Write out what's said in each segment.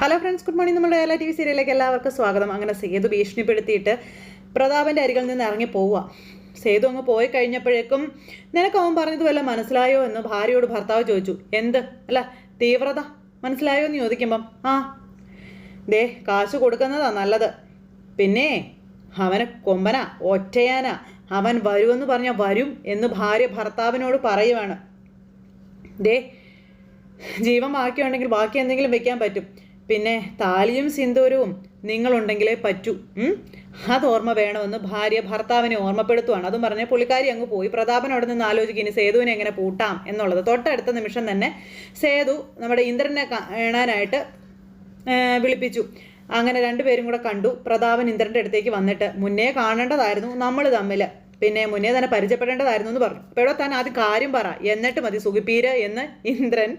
Hello friends good morning നമ്മുടെ എല്ലാ T V സീരിയലിലേക്ക് എല്ലാവർക്കും സ്വാഗതം. അങ്ങനെ സേതു ഭീഷണിപ്പെടുത്തിയിട്ട് പ്രതാപന്റെ അരികിൽ നിന്ന് ഇറങ്ങി പോവുക സേതു അങ്ങ് പോയി കഴിഞ്ഞപ്പോഴേക്കും നിനക്ക് അവൻ പറഞ്ഞത് വല്ല മനസ്സിലായോ എന്ന് ഭാര്യയോട് ഭർത്താവ് ചോദിച്ചു. എന്ത്? അല്ല തീവ്രത? മനസ്സിലായോ എന്ന് ചോദിക്കുമ്പം ആ. ദേ കാശ് കൊടുക്കുന്നതാ നല്ലത്. പിന്നെ അവന് കൊമ്പന ഒറ്റയാന. അവൻ വരുമെന്ന് പറഞ്ഞാൽ വരും എന്ന് ഭാര്യ ഭർത്താവിനോട് പറയുവാണ്. ദേ ജീവൻ ബാക്കിയുണ്ടെങ്കിൽ ബാക്കി എന്തെങ്കിലും വെക്കാൻ പറ്റും. പിന്നെ താലിയും സിന്ദൂരവും നിങ്ങളുണ്ടെങ്കിലേ പറ്റൂ? അത് ഓർമ്മ വേണമെന്ന് ഭാര്യ ഭർത്താവിനെ ഓർമ്മപ്പെടുത്തുവാണ്. അതും പറഞ്ഞ് പുള്ളിക്കാരി അങ്ങ് പോയി. പ്രതാപൻ അവിടെ നിന്ന് ആലോചിക്കും ഇനി സേതുവിനെ എങ്ങനെ പൂട്ടാം എന്നുള്ളത്. തൊട്ടടുത്ത നിമിഷം തന്നെ സേതു നമ്മുടെ ഇന്ദ്രനെ കാണാനായിട്ട് വിളിപ്പിച്ചു. അങ്ങനെ രണ്ടുപേരും കൂടെ കണ്ടു. പ്രതാപൻ ഇന്ദ്രന്റെ അടുത്തേക്ക് വന്നിട്ട് മുന്നേ കാണേണ്ടതായിരുന്നു. നമ്മൾ തമ്മിൽ പിന്നെ മുന്നേ തന്നെ പരിചയപ്പെടേണ്ടതായിരുന്നു എന്ന് പറഞ്ഞു. അപ്പോൾ ഇവിടെ താൻ ആദ്യം കാര്യം പറ. എന്നിട്ട് മതി സുഖിപ്പീര് എന്ന് ഇന്ദ്രൻ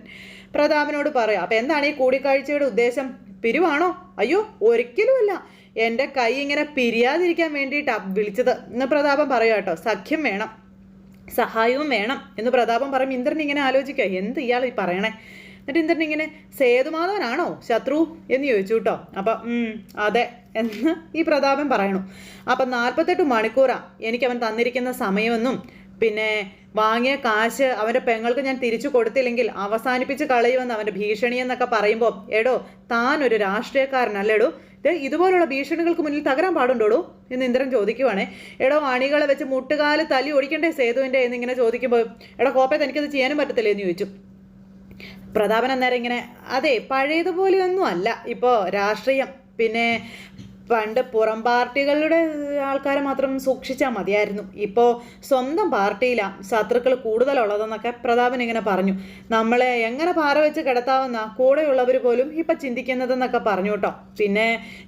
പ്രതാപനോട് പറയാം. അപ്പോൾ എന്താണ് ഈ കൂടിക്കാഴ്ചയുടെ ഉദ്ദേശം? പിരിവാണോ? അയ്യോ ഒരിക്കലുമല്ല. എന്റെ കൈ ഇങ്ങനെ പിരിയാതിരിക്കാൻ വേണ്ടിയിട്ടാണ് വിളിച്ചത് എന്ന് പ്രതാപം പറയാം കേട്ടോ. സഖ്യം വേണം. സഹായവും വേണം എന്ന് പ്രതാപം പറയും. ഇന്ദ്രൻ ഇങ്ങനെ ആലോചിക്കുക എന്ത് ഇയാൾ ഈ പറയണേ? എന്നിട്ട് ഇന്ദ്രൻ ഇങ്ങനെ സേതുമാധവനാണോ ശത്രു എന്ന് ചോദിച്ചു കേട്ടോ. അപ്പം അതെ എന്ന് ഈ പ്രതാപൻ പറയണു. അപ്പം നാൽപ്പത്തെട്ട് മണിക്കൂറാ എനിക്ക് അവൻ തന്നിരിക്കുന്ന സമയമെന്നും പിന്നെ വാങ്ങിയ കാശ് അവന്റെ പെങ്ങൾക്ക് ഞാൻ തിരിച്ചു കൊടുത്തില്ലെങ്കിൽ അവസാനിപ്പിച്ച് കളയുമെന്ന് അവന്റെ ഭീഷണി എന്നൊക്കെ പറയുമ്പോൾ എടോ താൻ ഒരു രാഷ്ട്രീയക്കാരനല്ലേടോ? ഇത് ഇതുപോലുള്ള ഭീഷണികൾക്ക് മുന്നിൽ തകരാൻ പാടുണ്ടോടോ? എന്ന് ഇന്ദ്രൻ ചോദിക്കുവാണേ. എടോ അണികളെ വെച്ച് മുട്ടുകാൽ തലി ഒടിക്കണ്ടേ സേതുവിന്റെ എന്നിങ്ങനെ ചോദിക്കുമ്പോൾ എടോ കോപ്പയെ തനിക്കത് ചെയ്യാനും പറ്റത്തില്ലേ എന്ന് ചോദിച്ചു. പ്രതാപൻ അന്നേരം ഇങ്ങനെ അതെ പഴയതുപോലെയൊന്നും അല്ല ഇപ്പോൾ രാഷ്ട്രീയം പിന്നെ പണ്ട് പുറം പാർട്ടികളുടെ ആൾക്കാരെ മാത്രം സൂക്ഷിച്ചാൽ മതിയായിരുന്നു. ഇപ്പോൾ സ്വന്തം പാർട്ടിയിലാണ് ശത്രുക്കൾ കൂടുതലുള്ളതെന്നൊക്കെ പ്രതാപൻ ഇങ്ങനെ പറഞ്ഞു. നമ്മളെ എങ്ങനെ പാറ വെച്ച് കിടത്താവുന്ന കൂടെയുള്ളവർ പോലും ഇപ്പം ചിന്തിക്കുന്നതെന്നൊക്കെ പറഞ്ഞു കേട്ടോ. പിന്നെ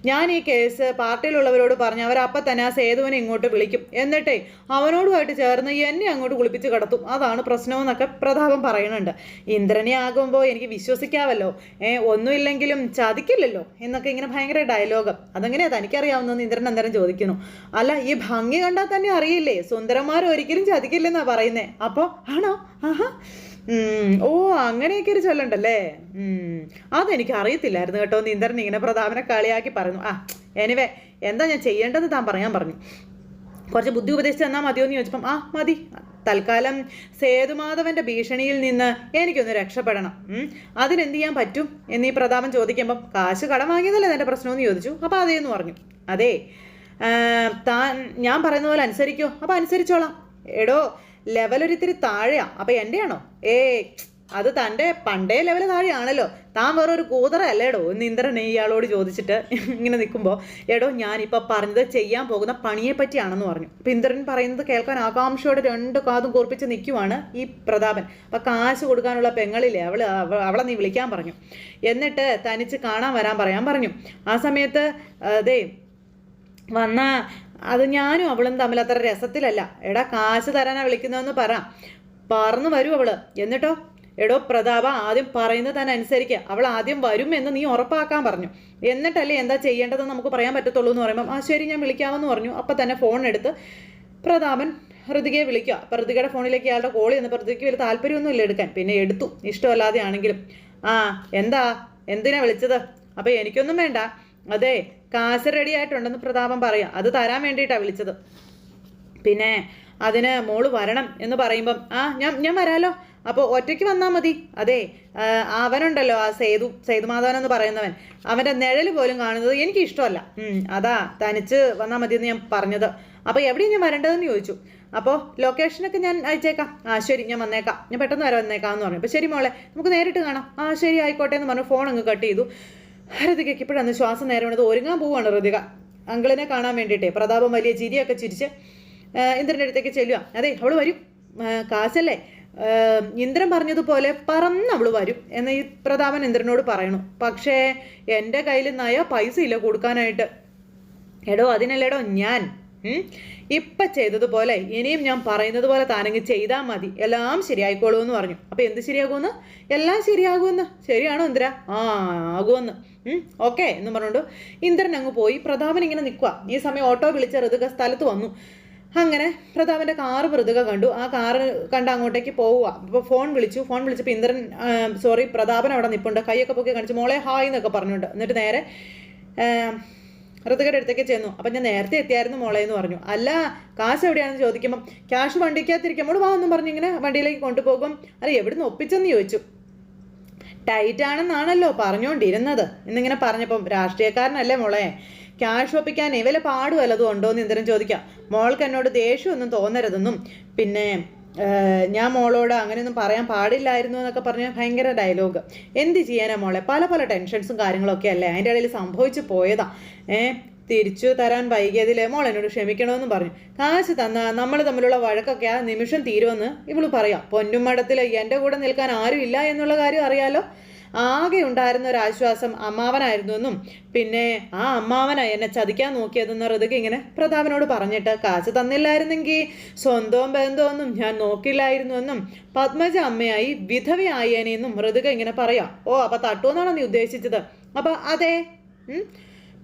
ഞാൻ ഈ കേസ് പാർട്ടിയിലുള്ളവരോട് പറഞ്ഞു അവരപ്പം തന്നെ ആ സേതുവിനെ ഇങ്ങോട്ട് വിളിക്കും. എന്നിട്ടേ അവനോടുമായിട്ട് ചേർന്ന് എന്നെ അങ്ങോട്ട് കുളിപ്പിച്ച് കിടത്തും. അതാണ് പ്രശ്നമെന്നൊക്കെ പ്രതാപൻ പറയുന്നുണ്ട്. ഇന്ദ്രനെ ആകുമ്പോൾ എനിക്ക് വിശ്വസിക്കാമല്ലോ ഏ ഒന്നുമില്ലെങ്കിലും ചതിക്കില്ലല്ലോ എന്നൊക്കെ ഇങ്ങനെ ഭയങ്കര ഡയലോഗ് അതെങ്ങനെയാ തനിക്കറിയാവുന്നെന്ന് ഇന്ദ്രൻ അന്നേരം ചോദിക്കുന്നു. അല്ല ഈ ഭംഗി കണ്ടാൽ തന്നെ അറിയില്ലേ? സുന്ദരന്മാർ ഒരിക്കലും ചതിക്കില്ലെന്നാ പറയുന്നേ. അപ്പോൾ ആണോ? ആഹാ. ഓ അങ്ങനെയൊക്കെ ഒരു ചൊല്ലുണ്ടല്ലേ? അതെനിക്ക് അറിയത്തില്ലായിരുന്നു കേട്ടോ എന്ന് ഇന്ദ്രൻ ഇങ്ങനെ പ്രതാപനെ കളിയാക്കി പറഞ്ഞു ആ എനിവേ എന്താ ഞാൻ ചെയ്യേണ്ടത് താൻ പറയാൻ പറഞ്ഞു. കുറച്ച് ബുദ്ധി ഉപദേശിച്ച് തന്നാൽ മതിയോ എന്ന് ചോദിച്ചപ്പം ആ മതി. തൽക്കാലം സേതുമാധവന്റെ ഭീഷണിയിൽ നിന്ന് എനിക്കൊന്ന് രക്ഷപ്പെടണം. അതിനെന്ത് ചെയ്യാൻ പറ്റും? എന്നീ പ്രതാപൻ ചോദിക്കുമ്പം കാശ് കടം വാങ്ങിയതല്ലേ എന്റെ പ്രശ്നമെന്ന് ചോദിച്ചു. അപ്പോൾ അതേന്ന് പറഞ്ഞു. അതെ താൻ ഞാൻ പറയുന്ന പോലെ അനുസരിക്കോ. അപ്പോൾ അനുസരിച്ചോളാം. എടോ ലെവൽ ഒരിത്തിരി താഴെയാ. അപ്പം എന്റെയാണോ ഏ അത് തന്റെ പണ്ടേ ലെവൽ താഴെയാണല്ലോ. താൻ വേറൊരു കൂതറ അല്ലേടോ? എന്ന് ഇന്ദ്രനെ ഇയാളോട് ചോദിച്ചിട്ട് ഇങ്ങനെ നിൽക്കുമ്പോൾ എടോ ഞാനിപ്പോൾ പറഞ്ഞത് ചെയ്യാൻ പോകുന്ന പണിയെ പറ്റിയാണെന്ന് പറഞ്ഞു. അപ്പം ഇന്ദ്രൻ പറയുന്നത് കേൾക്കാൻ ആകാംക്ഷയോടെ രണ്ട് കാതും കൂർപ്പിച്ച് നിൽക്കുവാണ് ഈ പ്രതാപൻ. അപ്പം കാശ് കൊടുക്കാനുള്ള പെങ്ങളില്ലേ അവൾ അവളെ നീ വിളിക്കാൻ പറഞ്ഞു. എന്നിട്ട് തനിച്ച് കാണാൻ വരാൻ പറയാൻ പറഞ്ഞു. ആ സമയത്ത് അതെ വന്ന അത് ഞാനും അവളും തമ്മിൽ അത്ര രസത്തിലല്ല. എടാ കാശ് തരാനാ വിളിക്കുന്നതെന്ന് പറ. പറന്നു വരൂ അവൾ. എന്നിട്ടോ എടോ പ്രതാപ ആദ്യം പറയുന്നത് തന്നെ അനുസരിക്കുക അവൾ ആദ്യം വരും എന്ന് നീ ഉറപ്പാക്കാൻ പറഞ്ഞു. എന്നിട്ടല്ലേ എന്താ ചെയ്യേണ്ടതെന്ന് നമുക്ക് പറയാൻ പറ്റത്തുള്ളൂ എന്ന് പറയുമ്പോൾ ആ ശരി ഞാൻ വിളിക്കാമെന്ന് പറഞ്ഞു. അപ്പം തന്നെ ഫോൺ എടുത്ത് പ്രതാപൻ ഹൃതികയെ വിളിക്കുക. അപ്പം ഹൃതികയുടെ ഫോണിലേക്ക് അയാളുടെ കോൾ ചെന്ന് ഹൃതികയ്ക്ക് വലിയ താല്പര്യമൊന്നുമില്ല എടുക്കാൻ. പിന്നെ എടുത്തു. ഇഷ്ടമല്ലാതെ ആണെങ്കിലും. ആ എന്താ? എന്തിനാ വിളിച്ചത്? അപ്പം എനിക്കൊന്നും വേണ്ട. അതെ കാശ് റെഡി ആയിട്ടുണ്ടെന്ന് പ്രതാപൻ പറയാം. അത് തരാൻ വേണ്ടിയിട്ടാണ് വിളിച്ചത്. പിന്നെ അതിന് മോൾ വരണം എന്ന് പറയുമ്പം ആ ഞാൻ ഞാൻ വരാലോ? അപ്പോൾ ഒറ്റയ്ക്ക് വന്നാൽ മതി. അതെ അവനുണ്ടല്ലോ ആ സേതു സേതുമാധവൻ എന്ന് പറയുന്നവൻ. അവന്റെ നിഴൽ പോലും കാണുന്നത് എനിക്ക് ഇഷ്ടമല്ല. അതാ തനിച്ച് വന്നാൽ മതി എന്ന് ഞാൻ പറഞ്ഞത്. അപ്പോൾ എവിടെയാണ് ഞാൻ വരേണ്ടതെന്ന് ചോദിച്ചു. അപ്പോൾ ലൊക്കേഷനൊക്കെ ഞാൻ അയച്ചേക്കാം. ആ ശരി ഞാൻ വന്നേക്കാം. ഞാൻ പെട്ടെന്ന് വരെ വന്നേക്കാം എന്ന് പറഞ്ഞു. അപ്പോൾ ശരി മോളെ നമുക്ക് നേരിട്ട് കാണാം. ആ ശരി ആയിക്കോട്ടെ എന്ന് പറഞ്ഞു ഫോൺ അങ്ങ് കട്ട് ചെയ്തു. ഹൃതികയ്ക്ക് ഇപ്പോഴാണ് ശ്വാസം നേരം വേണ്ടത് ഒരുങ്ങാൻ പോവാണ് ഹൃതിക. അങ്കിളിനെ കാണാൻ വേണ്ടിയിട്ടേ പ്രതാപം വലിയ ചിരിയൊക്കെ ചിരിച്ച് ഇന്ദ്രന്റെ അടുത്തേക്ക് ചെല്ലുക അതെ അവൾ വരും. കാശല്ലേ? ഇന്ദ്രൻ പറഞ്ഞതുപോലെ പറന്ന് അവൾ വരും എന്ന് ഈ പ്രതാപൻ ഇന്ദ്രനോട് പറയണു. പക്ഷേ എന്റെ കയ്യിൽ നയ പൈസ ഇല്ല കൊടുക്കാനായിട്ട്. എടോ അതിനല്ലേടോ ഞാൻ? ഇപ്പം ചെയ്തതുപോലെ ഇനിയും ഞാൻ പറയുന്നത് പോലെ താനെങ്കിൽ ചെയ്താൽ മതി. എല്ലാം ശരിയായിക്കോളൂ എന്ന് പറഞ്ഞു. അപ്പം എന്ത് ശരിയാകുമെന്ന്? എല്ലാം ശരിയാകുമെന്ന്. ശരിയാണോ ഇന്ദ്ര? ആ ആകുമെന്ന്. ഓക്കെ എന്ന് പറഞ്ഞുകൊണ്ട് ഇന്ദ്രൻ അങ്ങ് പോയി. പ്രതാപൻ ഇങ്ങനെ നിൽക്കുക ഈ സമയം ഓട്ടോ വിളിച്ച ഋതുക സ്ഥലത്ത് വന്നു. അങ്ങനെ പ്രതാപന്റെ കാറ് മൃതുക കണ്ടു. ആ കാറ് കണ്ട് അങ്ങോട്ടേക്ക് പോവുക. അപ്പോൾ ഫോൺ വിളിച്ചു. ഫോൺ വിളിച്ചപ്പോൾ ഇന്ദ്രൻ സോറി പ്രതാപൻ അവിടെ നിൽപ്പുണ്ട് കൈയൊക്കെ പൊക്കി കാണിച്ചു. മോളെ ഹായ് എന്നൊക്കെ പറഞ്ഞുണ്ട് എന്നിട്ട് നേരെ ഋതുകയുടെ അടുത്തേക്ക് ചെന്നു. അപ്പം ഞാൻ നേരത്തെ എത്തിയായിരുന്നു മോളെ എന്ന് പറഞ്ഞു. അല്ല കാശ് എവിടെയാണെന്ന് ചോദിക്കുമ്പം ക്യാഷ് വണ്ടിക്കകത്തിരിക്കുമ്പോൾ വാ എന്നും പറഞ്ഞു ഇങ്ങനെ വണ്ടിയിലേക്ക് കൊണ്ടുപോകും അല്ല എവിടുന്ന് ഒപ്പിച്ചെന്ന് ചോദിച്ചു. ടൈറ്റ് ആണെന്നാണല്ലോ പറഞ്ഞുകൊണ്ടിരുന്നത് എന്നിങ്ങനെ പറഞ്ഞപ്പം രാഷ്ട്രീയക്കാരനല്ലേ മോളെ? ക്യാഷ് ഒപ്പിക്കാൻ ഇവല പാട് വല്ലതും ഉണ്ടോ എന്ന് ഇന്ദ്രൻ ചോദിക്കാം. മോൾക്ക് എന്നോട് ദേഷ്യമൊന്നും തോന്നരുതെന്നും. പിന്നെ ഞാൻ മോളോട് അങ്ങനെയൊന്നും പറയാൻ പാടില്ലായിരുന്നു എന്നൊക്കെ പറഞ്ഞ ഭയങ്കര ഡയലോഗ് എന്ത് ചെയ്യാനാ മോളെ? പല പല ടെൻഷൻസും കാര്യങ്ങളൊക്കെ അല്ലേ? അതിന്റെ ഇടയിൽ സംഭവിച്ചു പോയതാ. ഏ തിരിച്ചു തരാൻ വൈകിയതിൽ മോൾ എന്നോട് ക്ഷമിക്കണമെന്ന് പറഞ്ഞു. കാശ് തന്ന നമ്മൾ തമ്മിലുള്ള വഴക്കൊക്കെ ആ നിമിഷം തീരുമെന്ന് ഇവൾ പറയാം. പൊന്നും മഠത്തിൽ എന്റെ കൂടെ നിൽക്കാൻ ആരും ഇല്ല എന്നുള്ള കാര്യം അറിയാലോ? ആകെ ഉണ്ടായിരുന്ന ഒരു ആശ്വാസം അമ്മാവനായിരുന്നു എന്നും പിന്നെ ആ അമ്മാവന എന്നെ ചതിക്കാൻ നോക്കിയതെന്ന് ഋതുക ഇങ്ങനെ പ്രതാപനോട് പറഞ്ഞിട്ട് കാശ് തന്നില്ലായിരുന്നെങ്കിൽ സ്വന്തവും ബന്ധമൊന്നും ഞാൻ നോക്കില്ലായിരുന്നു എന്നും പത്മജ അമ്മയായി വിധവയായേനെന്നും ഋതുക ഇങ്ങനെ പറയാം ഓ അപ്പൊ തട്ടുമെന്നാണോ നീ ഉദ്ദേശിച്ചത് അപ്പൊ അതെ.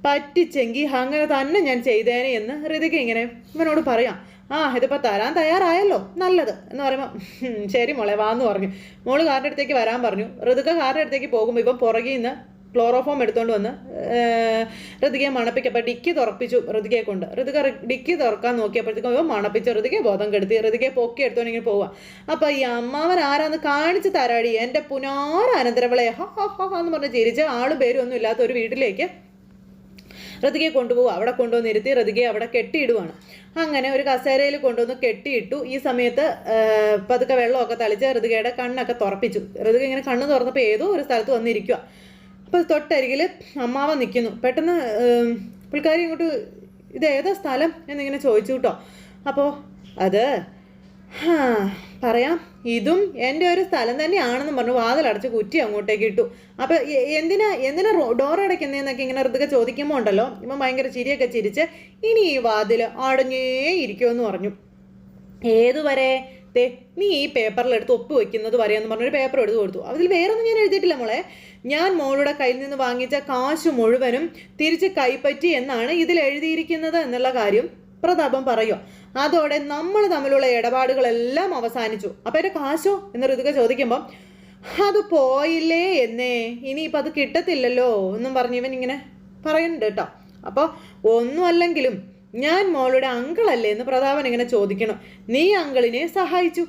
പറ്റിച്ചെങ്കിൽ അങ്ങനെ തന്നെ ഞാൻ ചെയ്തേനെ എന്ന് ഋതിക ഇങ്ങനെ ഇവനോട് പറയാം ആ ഇതിപ്പോൾ തരാൻ തയ്യാറായല്ലോ. നല്ലത്. എന്ന് പറയുമ്പോൾ "ഹും, ശരി മോളെ വാന്ന് പറഞ്ഞു. മോൾ കാറിന്റെ അടുത്തേക്ക് വരാൻ പറഞ്ഞു. ഋതുക കാറിന്റെ അടുത്തേക്ക് പോകുമ്പോൾ ഇപ്പം പുറകിൽ നിന്ന് ക്ലോറോഫോം എടുത്തുകൊണ്ട് വന്ന് ഋതികയെ മണപ്പിക്കപ്പോൾ ഡിക്കി തുറപ്പിച്ചു ഋതികയെ കൊണ്ട്. ഋതിക ഡിക്കി തുറക്കാൻ നോക്കിയപ്പോഴത്തേക്കും ഇവ മണപ്പിച്ച് ഋതികയെ ബോധം കെടുത്തി ഋതികയെ പൊക്കി എടുത്തോണ്ടെങ്കിൽ പോവുക അപ്പോൾ ഈ അമ്മാവൻ ആരാന്ന് കാണിച്ച് തരാടി എന്റെ പുനാര അനന്തരവളെ. ഹ ഹ ഹ എന്ന് പറഞ്ഞ് ചിരിച്ച് ആളും പേരും ഒന്നും ഇല്ലാത്ത ഒരു വീട്ടിലേക്ക് ഋതികയെ കൊണ്ടുപോകും അവിടെ കൊണ്ടുവന്നിരുത്തി ഋതികയെ അവിടെ കെട്ടിയിടുവാണ്. അങ്ങനെ ഒരു കസേരയിൽ കൊണ്ടുവന്ന് കെട്ടിയിട്ടു ഈ സമയത്ത് പതുക്കെ വെള്ളമൊക്കെ തളിച്ച് ഋതുകയുടെ കണ്ണൊക്കെ തുറപ്പിച്ചു. ഋതുക ഇങ്ങനെ കണ്ണ് തുറന്നപ്പോൾ ഏതോ ഒരു സ്ഥലത്ത് വന്നിരിക്കുക അപ്പോൾ തൊട്ടരികിൽ അമ്മാവ നിൽക്കുന്നു പെട്ടെന്ന് പുള്ളിക്കാരി ഇങ്ങോട്ട് ഇത് ഏതാ സ്ഥലം? എന്നിങ്ങനെ ചോദിച്ചു കേട്ടോ. അപ്പോൾ അത് പറയാം. ഇതും എന്റെ ഒരു സ്ഥലം തന്നെയാണെന്ന് പറഞ്ഞു വാതിലടച്ച് കുറ്റി അങ്ങോട്ടേക്ക് ഇട്ടു. അപ്പോൾ എന്തിനാ എന്തിനാ ഡോർ അടയ്ക്കുന്നതെന്നൊക്കെ ഇങ്ങനെ ഋതുക ചോദിക്കുമ്പോൾ ഉണ്ടല്ലോ? ഇപ്പം ഭയങ്കര ചിരിയൊക്കെ ചിരിച്ച് ഇനി ഈ വാതിൽ അടഞ്ഞേ ഇരിക്കുമെന്ന് പറഞ്ഞു. ഏതുവരെ? ദേ നീ ഈ പേപ്പറിൽ എടുത്ത് ഒപ്പ് വരെ എന്ന് പറഞ്ഞൊരു പേപ്പർ എടുത്ത് കൊടുത്തു. അതിൽ വേറൊന്നും ഞാൻ എഴുതിയിട്ടില്ല മോളെ. ഞാൻ മോളുടെ കയ്യിൽ നിന്ന് വാങ്ങിച്ച കാശ് മുഴുവനും തിരിച്ച് കൈപ്പറ്റി എന്നാണ് ഇതിൽ എഴുതിയിരിക്കുന്നത് എന്നുള്ള കാര്യം. പ്രതാപം പറയോ. അതോടെ നമ്മൾ തമ്മിലുള്ള ഇടപാടുകളെല്ലാം അവസാനിച്ചു. അപ്പം എന്റെ കാശോ? എന്ന് ഋതുക ചോദിക്കുമ്പം അത് പോയില്ലേ എന്നേ. ഇനിയിപ്പോൾ അത് കിട്ടത്തില്ലല്ലോ എന്നും പറഞ്ഞു ഇവൻ ഇങ്ങനെ പറയുന്നുണ്ട് കേട്ടോ അപ്പോൾ ഒന്നുമല്ലെങ്കിലും ഞാൻ മോളുടെ അങ്കിളല്ലേ എന്ന് പ്രതാപൻ ഇങ്ങനെ ചോദിക്കണം. നീ അങ്കിളിനെ സഹായിച്ചു?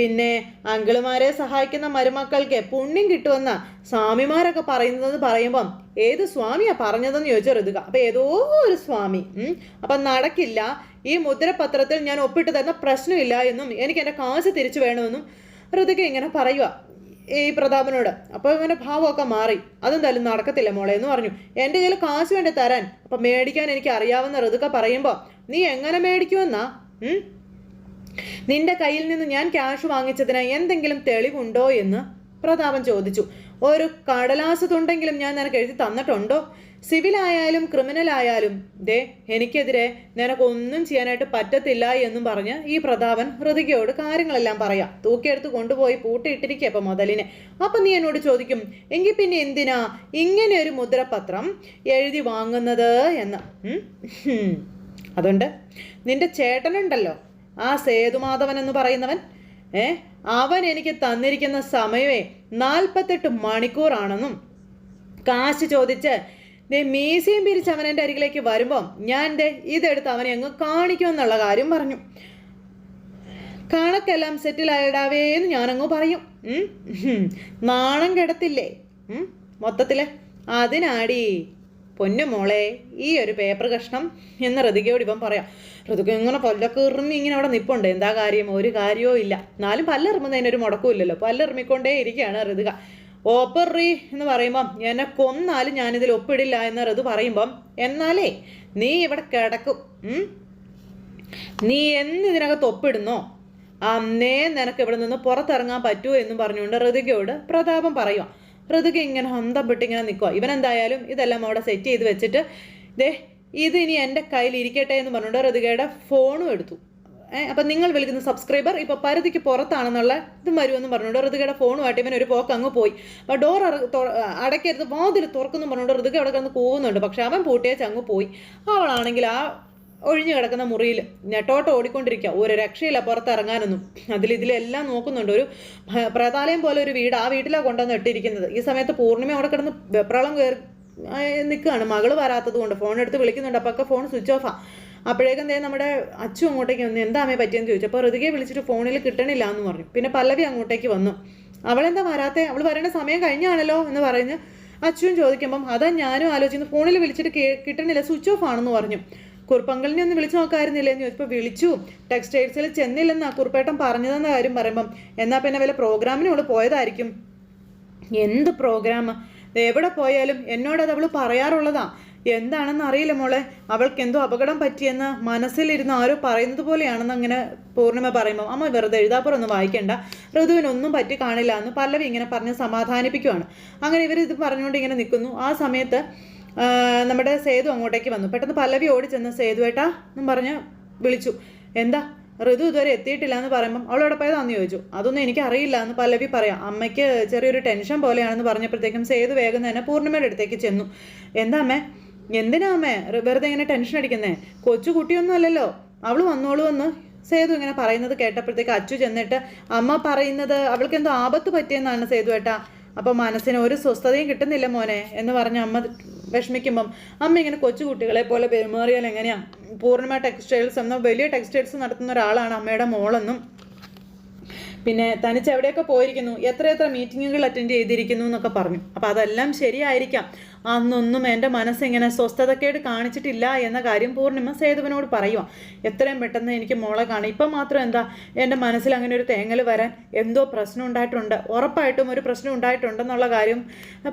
പിന്നെ അങ്കിളുമാരെ സഹായിക്കുന്ന മരുമക്കൾക്ക് പുണ്യം കിട്ടുമെന്ന സ്വാമിമാരൊക്കെ പറയുന്നത് പറയുമ്പം ഏത് സ്വാമിയാ പറഞ്ഞതെന്ന് ചോദിച്ചാൽ ഋതുക. അപ്പൊ ഏതോ ഒരു സ്വാമി? അപ്പൊ നടക്കില്ല. ഈ മുദ്രപത്രത്തിൽ ഞാൻ ഒപ്പിട്ട് തരുന്ന പ്രശ്നമില്ല എന്നും എനിക്ക് എന്റെ കാശ് തിരിച്ചു വേണമെന്നും ഋതുക ഇങ്ങനെ പറയുക ഈ പ്രതാപനോട്. അപ്പോൾ ഇവന്റെ ഭാവമൊക്കെ മാറി. അതെന്തായാലും നടക്കത്തില്ല മോളെ എന്ന് പറഞ്ഞു. എന്റെ കയ്യിൽ കാശ് വേണ്ടി തരാൻ? അപ്പം മേടിക്കാൻ എനിക്ക് അറിയാവുന്ന ഋതുക്ക പറയുമ്പോൾ നീ എങ്ങനെ മേടിക്കുമെന്നാ? നിന്റെ കയ്യിൽ നിന്ന് ഞാൻ ക്യാഷ് വാങ്ങിച്ചതിന് എന്തെങ്കിലും തെളിവുണ്ടോ എന്ന് പ്രതാപൻ ചോദിച്ചു. ഒരു കടലാസ് തുണ്ടെങ്കിലും ഞാൻ നിനക്ക് എഴുതി തന്നിട്ടുണ്ടോ? ക്രിമിനൽ ആയാലും ദേ എനിക്കെതിരെ നിനക്കൊന്നും ചെയ്യാനായിട്ട് പറ്റത്തില്ല എന്നും പറഞ്ഞ് ഈ പ്രതാപൻ ഹൃതികയോട് കാര്യങ്ങളെല്ലാം പറയാം. തൂക്കിയെടുത്ത് കൊണ്ടുപോയി പൂട്ടിയിട്ടിരിക്കുക അപ്പം മുതലിനെ. അപ്പം നീ എന്നോട് ചോദിക്കും എങ്കിൽ പിന്നെ എന്തിനാ ഇങ്ങനെ ഒരു മുദ്രപത്രം എഴുതി വാങ്ങുന്നത് എന്ന്? അതുകൊണ്ട് നിന്റെ ചേട്ടനുണ്ടല്ലോ. ആ സേതുമാധവൻ എന്ന് പറയുന്നവൻ ഏ അവൻ എനിക്ക് തന്നിരിക്കുന്ന സമയമേ നാൽപ്പത്തെട്ട് മണിക്കൂറാണെന്നും കാശ് ചോദിച്ച് ദേ മീസയും പിരിച്ച് അവൻ എന്റെ അരികിലേക്ക് വരുമ്പം ഞാൻ ദേ ഇതെടുത്ത് അവനെ അങ്ങ് കാണിക്കുമെന്നുള്ള കാര്യം പറഞ്ഞു. കണക്കെല്ലാം സെറ്റിലായിടാവേ എന്ന് ഞാനങ്ങ് പറയും. നാണം കിടത്തില്ലേ? മൊത്തത്തിൽ അതിനാടി പൊന്നു മോളെ ഈ ഒരു പേപ്പർ കഷ്ണം എന്ന് ഋതികയോട് ഇപ്പം പറയാം. ഋതുക ഇങ്ങനെ പല്ലൊക്കെ ഇറുമ്മി ഇങ്ങനെ അവിടെ നിപ്പുണ്ട്. എന്താ കാര്യം? ഒരു കാര്യവും ഇല്ല. എന്നാലും പല്ലെറുമ്പുന്നതിനൊരു മുടക്കവും ഇല്ലല്ലോ. പല്ലെറുമ്മിക്കൊണ്ടേ ഇരിക്കുകയാണ് ഋതുക. ഓപ്പറി എന്ന് പറയുമ്പം എന്നെ കൊന്നാലും ഞാനിതിൽ ഒപ്പിടില്ല എന്ന് ഋതു പറയുമ്പം എന്നാലേ നീ ഇവിടെ കിടക്കും. നീ എന്ന് ഇതിനകത്ത് ഒപ്പിടുന്നോ? അന്നേ നിനക്ക് ഇവിടെ നിന്ന് പുറത്തിറങ്ങാൻ പറ്റുമോ എന്നും പറഞ്ഞുകൊണ്ട് ഋതികയോട് പ്രതാപം പറയുക ഋതിക ഇങ്ങനെ ഹന്തപ്പെട്ട് ഇങ്ങനെ നിൽക്കുക ഇവനെന്തായാലും ഇതെല്ലാം അവിടെ സെറ്റ് ചെയ്ത് വെച്ചിട്ട് ദേ ഇത് ഇനി എന്റെ കയ്യിൽ ഇരിക്കട്ടെ എന്ന് പറഞ്ഞുകൊണ്ട് ഋതികയുടെ ഫോണും എടുത്തു. അപ്പം നിങ്ങൾ വിളിക്കുന്ന സബ്സ്ക്രൈബർ ഇപ്പോൾ പരിധിക്ക് പുറത്താണെന്നുള്ള ഇതും വരുമെന്ന് പറഞ്ഞുകൊണ്ട് ഋതുകയുടെ ഫോണുമായിട്ട് ഇവൻ ഒരു പോക്ക് അങ്ങ് പോയി. അപ്പോൾ ഡോർ അടയ്ക്കരുത് വാതിൽ തുറക്കുന്നു പറഞ്ഞുകൊണ്ട് ഋതുക അവിടെ കിടന്ന് കൂവുന്നുണ്ട്. പക്ഷെ അവൻ പൂട്ടിയേച്ച് അങ്ങ് പോയി. അവളാണെങ്കിൽ ആ ഒഴിഞ്ഞു കിടക്കുന്ന മുറിയിൽ നെട്ടോട്ട് ഓടിക്കൊണ്ടിരിക്കുക. ഒരു രക്ഷയില്ല പുറത്തിറങ്ങാനൊന്നും. അതിൽ ഇതിലെല്ലാം നോക്കുന്നുണ്ട്. ഒരു പ്രതാലയം പോലെ ഒരു വീട് ആ വീട്ടിലാണ് കൊണ്ടുവന്ന് ഇട്ടിരിക്കുന്നത്. ഈ സമയത്ത് പൂർണിമ അവിടെ കിടന്ന് വെപ്രളം കയറി നിൽക്കുകയാണ്. മകൾ വരാത്തത് കൊണ്ട് ഫോൺ എടുത്ത് വിളിക്കുന്നുണ്ട്. അപ്പോൾ ഒക്കെ ഫോൺ സ്വിച്ച് ഓഫാ അപ്പോഴേക്കും എന്തേ നമ്മുടെ അച്ചു അങ്ങോട്ടേക്ക് വന്നു. എന്താ അമ്മേ പറ്റിയെന്ന് ചോദിച്ചു. അപ്പോൾ വിളിച്ചിട്ട് ഫോണിൽ കിട്ടണില്ല എന്ന് പറഞ്ഞു. പിന്നെ പല്ലവി അങ്ങോട്ടേക്ക് വന്നു. അവളെന്താ വരാത്തെ? അവൾ വരേണ്ട സമയം കഴിഞ്ഞാണല്ലോ എന്ന് പറഞ്ഞ് അച്ഛൻ ചോദിക്കുമ്പം അതാ ഞാനും ആലോചിക്കുന്നു. ഫോണിൽ വിളിച്ചിട്ട് കിട്ടണില്ല. സ്വിച്ച് ഓഫ് ആണെന്ന് പറഞ്ഞു. കുറുപ്പങ്കലിനെ ഒന്ന് വിളിച്ചു നോക്കായിരുന്നില്ലേ എന്ന് ചോദിച്ചപ്പോൾ വിളിച്ചു. ടെക്സ്റ്റൈൽസിൽ ചെന്നില്ലെന്നാ കുറുപ്പേട്ടൻ പറഞ്ഞതെന്ന കാര്യം പറയുമ്പം. എന്നാൽ പിന്നെ വല്ല പ്രോഗ്രാമിന് അവൾ പോയതായിരിക്കും. എന്ത് പ്രോഗ്രാം എവിടെ പോയാലും എന്നോടത് അവൾ പറയാറുള്ളതാ. എന്താണെന്ന് അറിയില്ല മോളെ. അവൾക്ക് എന്തോ അപകടം പറ്റിയെന്ന് മനസ്സിലിരുന്ന് ആരോ പറയുന്നത് പോലെയാണെന്ന് അങ്ങനെ പൂർണിമ പറയുമ്പോൾ അമ്മ വെറുതെ എഴുതാപ്പുറം ഒന്നും വായിക്കണ്ട. ഋതുവിനൊന്നും പറ്റി കാണില്ല എന്ന് പല്ലവി ഇങ്ങനെ പറഞ്ഞ് സമാധാനിപ്പിക്കുവാണ്. അങ്ങനെ ഇവർ ഇത് പറഞ്ഞുകൊണ്ട് ഇങ്ങനെ നിൽക്കുന്നു. ആ സമയത്ത് നമ്മുടെ സേതു അങ്ങോട്ടേക്ക് വന്നു. പെട്ടെന്ന് പല്ലവി ഓടി ചെന്ന് സേതു ഏട്ടാ എന്നും പറഞ്ഞ് വിളിച്ചു. എന്താ ഋതു ഇതുവരെ എത്തിയിട്ടില്ല എന്ന് പറയുമ്പം അവൾ എവിടെ പോയതാന്ന് ചോദിച്ചു. അതൊന്നും എനിക്ക് അറിയില്ല എന്ന് പല്ലവി പറയാം. അമ്മയ്ക്ക് ചെറിയൊരു ടെൻഷൻ പോലെയാണെന്ന് പറഞ്ഞപ്പോഴത്തേക്കും സേതു വേഗം തന്നെ പൂർണിമയുടെ അടുത്തേക്ക് ചെന്നു. എന്താ അമ്മേ? എന്തിനാ അമ്മേ? വെറുതെ ഇങ്ങനെ ടെൻഷൻ അടിക്കുന്നേ? കൊച്ചു കുട്ടിയൊന്നും അല്ലല്ലോ. അവൾ വന്നോളൂ എന്ന് സേതു ഇങ്ങനെ പറയുന്നത് കേട്ടപ്പോഴത്തേക്ക് അച്ചു ചെന്നിട്ട് അമ്മ പറയുന്നത് അവൾക്ക് എന്തോ ആപത്ത് പറ്റിയെന്നാണ് സേതു ഏട്ടാ അപ്പോൾ മനസ്സിന് ഒരു സ്വസ്ഥതയും കിട്ടുന്നില്ല മോനെ എന്ന് പറഞ്ഞ് അമ്മ വിഷമിക്കുമ്പം അമ്മ ഇങ്ങനെ കൊച്ചു കുട്ടികളെ പോലെ പെരുമാറിയാൽ എങ്ങനെയാ? പൂർണമായ ടെക്സ്റ്റൈൽസ് എന്ന വലിയ ടെക്സ്റ്റൈൽസ് നടത്തുന്ന ഒരാളാണ് അമ്മയുടെ മോളെന്നും. പിന്നെ തനിച്ച് എവിടെയൊക്കെ പോയിരിക്കുന്നു? എത്ര എത്ര മീറ്റിങ്ങുകൾ അറ്റൻഡ് ചെയ്തിരിക്കുന്നു എന്നൊക്കെ പറഞ്ഞു. അപ്പോൾ അതെല്ലാം ശരിയായിരിക്കാം. അന്നൊന്നും എന്റെ മനസ്സിങ്ങനെ സ്വസ്ഥതക്കേട് കാണിച്ചിട്ടില്ല എന്ന കാര്യം പൂർണിമ സേതുവിനോട് പറയുക എത്രയും പെട്ടെന്ന് എനിക്ക് മോളെ കാണാം ഇപ്പം മാത്രം എന്താ എന്റെ മനസ്സിൽ അങ്ങനെ ഒരു തേങ്ങൽ വരാൻ എന്തോ പ്രശ്നം ഉണ്ടായിട്ടുണ്ട്. ഉറപ്പായിട്ടും ഒരു പ്രശ്നം ഉണ്ടായിട്ടുണ്ടെന്നുള്ള കാര്യം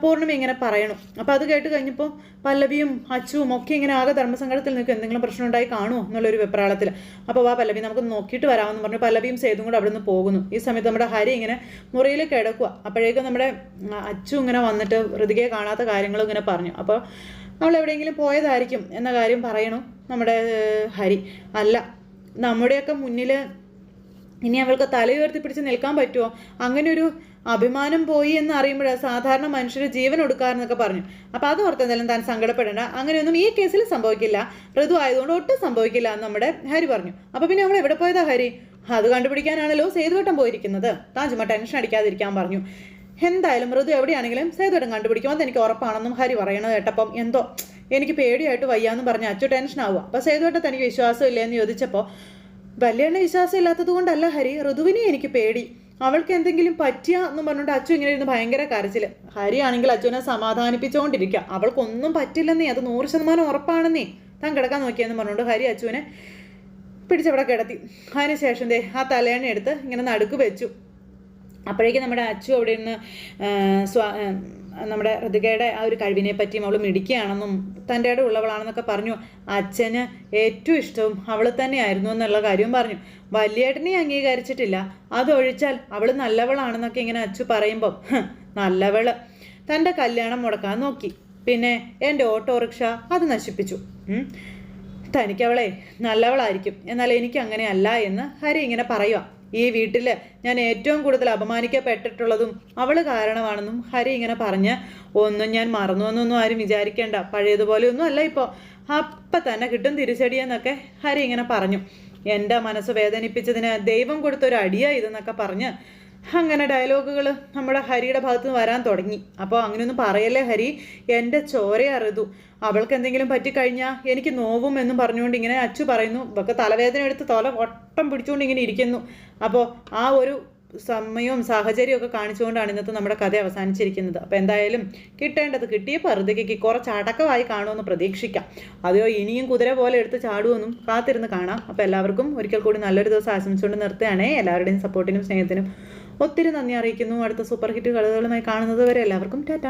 പൂർണിമ ഇങ്ങനെ പറയണം. അപ്പോൾ അത് കേട്ട് കഴിഞ്ഞപ്പോൾ പല്ലവിയും അച്ചുവും ഒക്കെ ഇങ്ങനെ ആകെ ധർമ്മസങ്കടത്തിൽ നിൽക്കും. എന്തെങ്കിലും പ്രശ്നം ഉണ്ടായി കാണുമോ എന്നുള്ളൊരു വെപ്രാളത്തിൽ. അപ്പോൾ വാ പല്ലവി നമുക്ക് നോക്കിയിട്ട് വരാമെന്ന് പറഞ്ഞു. പല്ലവിയും സേതും കൂടെ അവിടെ നിന്ന് പോകുന്നു. ഈ സമയത്ത് നമ്മുടെ ഹരി ഇങ്ങനെ മുറിയിൽ കിടക്കുക അപ്പോഴേക്കും നമ്മുടെ അച്ചു ഇങ്ങനെ വന്നിട്ട് ഋതികയെ കാണാത്ത കാര്യങ്ങളും പറഞ്ഞു. അപ്പോൾ നമ്മൾ എവിടെയെങ്കിലും പോയതായിരിക്കും എന്ന കാര്യം പറയണു നമ്മുടെ ഹരി. അല്ല നമ്മുടെയൊക്കെ മുന്നിൽ ഇനി അവൾക്ക് തല ഉയർത്തി പിടിച്ച് നിൽക്കാൻ പറ്റുമോ അങ്ങനെ ഒരു അഭിമാനം പോയി എന്ന് അറിയുമ്പോഴാണ് സാധാരണ മനുഷ്യർ ജീവൻ ഒടുക്കാറെന്നൊക്കെ പറഞ്ഞു. അപ്പോൾ അത് ഓർത്ത് എന്തായാലും താൻ സങ്കടപ്പെടേണ്ട. അങ്ങനെയൊന്നും ഈ കേസിൽ സംഭവിക്കില്ല. ഋതു ആയതുകൊണ്ട് ഒട്ടും സംഭവിക്കില്ല എന്ന് നമ്മുടെ ഹരി പറഞ്ഞു. അപ്പോൾ പിന്നെ നമ്മൾ എവിടെ പോയതാ ഹരി? അത് കണ്ടുപിടിക്കാനാണല്ലോ സേതുവട്ടം പോയിരിക്കുന്നത്. താൻ ചുമ്മാ ടെൻഷൻ അടിക്കാതിരിക്കാൻ പറഞ്ഞു. എന്തായാലും മൃദു എവിടെയാണെങ്കിലും സേതുടം കണ്ടുപിടിക്കും. അതെനിക്ക് ഉറപ്പാണെന്നും ഹരി പറയണത് കേട്ടപ്പം എന്തോ എനിക്ക് പേടിയായിട്ട് വയ്യാന്ന് പറഞ്ഞ് അച്ചു ടെൻഷൻ ആവുക. അപ്പോൾ സേതുവട്ടം തനിക്ക് വിശ്വാസമില്ല എന്ന് ചോദിച്ചപ്പോൾ വല്യണ്ണ വിശ്വാസം ഇല്ലാത്തത് കൊണ്ടല്ല ഹരി ഋതുവിനെ എനിക്ക് പേടി. അവൾക്ക് എന്തെങ്കിലും പറ്റിയ എന്നും പറഞ്ഞുകൊണ്ട് അച്ചു ഇങ്ങനെ ഇരുന്ന് ഭയങ്കര കരച്ചിൽ ഹരി ആണെങ്കിൽ അച്ചുവിനെ സമാധാനിപ്പിച്ചുകൊണ്ടിരിക്കുക അവൾക്കൊന്നും പറ്റില്ലെന്നേ അത് നൂറ് ശതമാനം ഉറപ്പാണെന്നേ. താൻ കിടക്കാൻ നോക്കിയെന്ന് പറഞ്ഞുകൊണ്ട് ഹരി അച്ചുവിനെ പിടിച്ചവിടെ കിടത്തി. അതിനുശേഷം ദേ ആ തലേണ എടുത്ത് ഇങ്ങനെ നടുക്ക് വെച്ചു. അപ്പോഴേക്കും നമ്മുടെ അച്ചു അവിടെ നിന്ന് സ്വാ നമ്മുടെ ഋതികയുടെ ആ ഒരു കഴിവിനെ പറ്റിയും അവൾ മിടിക്കുകയാണെന്നും തന്റെ ഇടം ഉള്ളവളാണെന്നൊക്കെ പറഞ്ഞു. അച്ഛന് ഏറ്റവും ഇഷ്ടവും അവൾ തന്നെയായിരുന്നു എന്നുള്ള കാര്യവും പറഞ്ഞു. വലിയേട്ടനെ അംഗീകരിച്ചിട്ടില്ല. അതൊഴിച്ചാൽ അവൾ നല്ലവളാണെന്നൊക്കെ ഇങ്ങനെ അച്ചു പറയുമ്പം നല്ലവൾ. തന്റെ കല്യാണം മുടക്കാൻ നോക്കി. പിന്നെ എന്റെ ഓട്ടോറിക്ഷ അത് നശിപ്പിച്ചു. തനിക്കവളെ നല്ലവളായിരിക്കും. എന്നാൽ എനിക്ക് അങ്ങനെയല്ല എന്ന് ഹരി ഇങ്ങനെ പറയുക ഈ വീട്ടിൽ ഞാൻ ഏറ്റവും കൂടുതൽ അപമാനിക്കപ്പെട്ടിട്ടുള്ളതും അവൾ കാരണമാണെന്നും ഹരി ഇങ്ങനെ പറഞ്ഞ് ഒന്നും ഞാൻ മറന്നു എന്നൊന്നും ആരും വിചാരിക്കേണ്ട. പഴയതുപോലെ ഒന്നും അല്ല ഇപ്പോൾ അപ്പം തന്നെ കിട്ടും തിരിച്ചടിയെന്നൊക്കെ ഹരി ഇങ്ങനെ പറഞ്ഞു. എന്റെ മനസ്സ് വേദനിപ്പിച്ചതിന് ദൈവം കൊടുത്തൊരു അടിയായി ഇതെന്നൊക്കെ പറഞ്ഞ് അങ്ങനെ ഡയലോഗുകൾ നമ്മുടെ ഹരിയുടെ ഭാഗത്ത് നിന്ന് വരാൻ തുടങ്ങി. അപ്പോൾ അങ്ങനെയൊന്നും പറയല്ലേ ഹരി? എന്റെ ചോര അറിതു. അവൾക്ക് എന്തെങ്കിലും പറ്റിക്കഴിഞ്ഞാൽ എനിക്ക് നോവും എന്നും പറഞ്ഞുകൊണ്ട് ഇങ്ങനെ അച്ചു പറയുന്നു. ഇവൾക്ക് തലവേദന എടുത്ത് തല ഒട്ടം പിടിച്ചുകൊണ്ട് ഇങ്ങനെ ഇരിക്കുന്നു. അപ്പോൾ ആ ഒരു സമയവും സാഹചര്യവും ഒക്കെ കാണിച്ചുകൊണ്ടാണ് ഇന്നത്തെ നമ്മുടെ കഥ അവസാനിച്ചിരിക്കുന്നത്. അപ്പോൾ എന്തായാലും കിട്ടേണ്ടത് കിട്ടിയ പറുതയ്ക്ക് കുറച്ച് അടക്കമായി കാണുമെന്ന് പ്രതീക്ഷിക്കാം. അതെയോ ഇനിയും കുതിര പോലെ എടുത്ത് ചാടുമെന്നും കാത്തിരുന്ന് കാണാം. അപ്പോൾ എല്ലാവർക്കും ഒരിക്കൽ കൂടി നല്ലൊരു ദിവസം ആശംസിച്ചുകൊണ്ട് നിർത്തുകയാണേ. എല്ലാവരുടെയും സപ്പോർട്ടിനും സ്നേഹത്തിനും ഒത്തിരി നന്ദി അറിയിക്കുന്നു. അടുത്ത സൂപ്പർ ഹിറ്റ് കഥകളുമായി കാണുന്നത് വരെ എല്ലാവർക്കും ടാറ്റ.